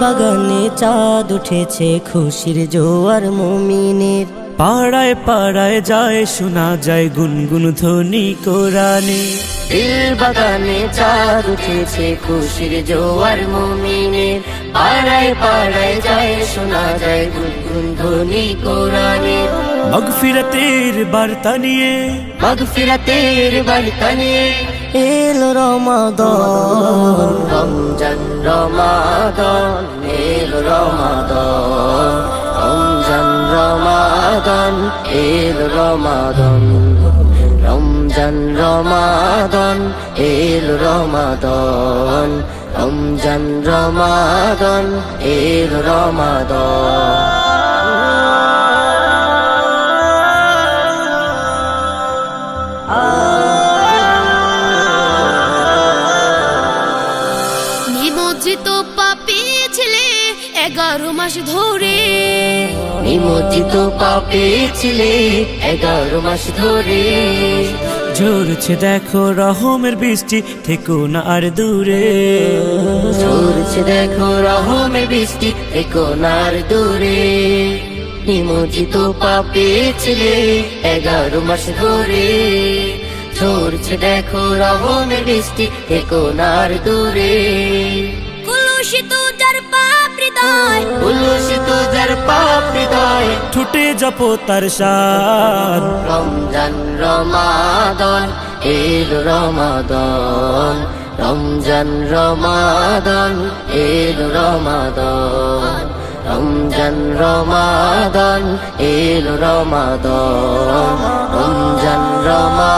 বাগানে চাঁদ উঠেছে খুশির জোয়ার মুমিনের। পাড়ায় পাড়ায় যায় শোনা যায় গুনগুন ধ্বনি কোরআনে বাগানে চাঁদ উঠেছে খুশির জোয়ার মুমিনের। পাড়ায় পাড়ায় যায় শোনা যায় গুনগুন ধ্বনি কোরআনের মগফিরাতের বার্তা নিয়ে। মাগফিরাতের বার্তা নিয়ে এলো রমাদন। রমজান রমাদন এলো রমাদন। রমজান রমাদন এলো রমাদন। রমজান রমাদন এলো রমাদন। রমজান রমাদন এর রমাদন। নিমজ্জিত পাপি ছেলে এগারো মাস ধরে। নিমজ্জিত পাপে ছিলে এগারো মাস ধরে। ঝরছে দেখো রহমের বৃষ্টি থেকো না আর দূরে। ঝরছে দেখো রহমের বৃষ্টি দেখো নার দূরে। নিমজ্জিত পাপে ছিলে এগারো মাস ধরে। ঝরছে দেখো রহমের বৃষ্টি দেখো নার দূরে। জপ তার শান রমজান রমাদন এল রমাদন, রমজান রমাদন এল রমাদন, রমজান রমাদন এল রমাদন, রমজান রমাদন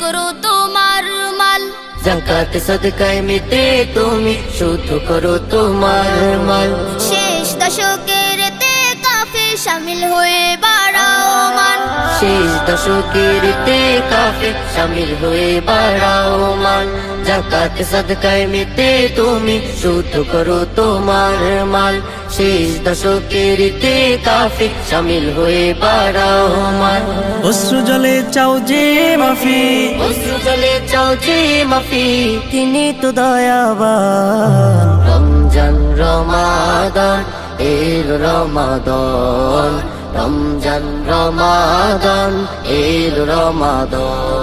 করো তোমার মাল। জাকাত সদকায় মিতে তুমি শুদ্ধ করো তোমার মাল। শেষ দশকের তে কাফে শামিল হয়ে বাড়াও মান। শেষ দশকের তে কাফে শামিল হয়ে বাড়াও মান। জাকাত সদকায় মিতে তুমি শুদ্ধ করো তোমার মাল। শেষ দশকের তে কাফে শামিল হয়ে বাড়াও মান। অশ্রু জলে চাও যে মাফি। অশ্রু জলে চাও যে মাফি। তিনি তো দয়াবান। রমজান রমাদান এর রমাদান। রমজান রমাদান এর রমাদান।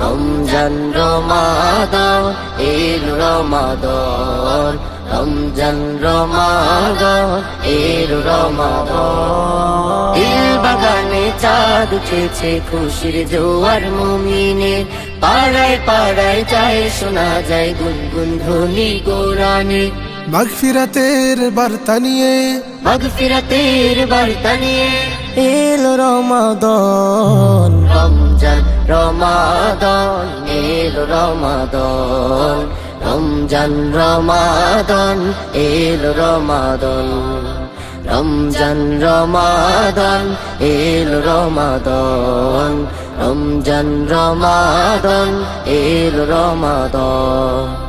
রমজান রমাদান এল রমাদান। রমজান রমাদান এল রমাদান। দিল বাগানে চাঁদ উঠেছে খুশির জোয়ার মুমিনের। পাড়ায় পাড়ায় যায় শোনা যায় গুনগুন ধ্বনি গোরানে মাগফিরাতের বার্তা নিয়ে। মাগফিরাতের বার্তা নিয়ে। এলো রমাদন। রমজান রমাদন এলো রমাদন, রমজান রমাদন এল রমাদন, রমজান রমাদন এল রমাদন, রমজান রমাদন এল রমাদন।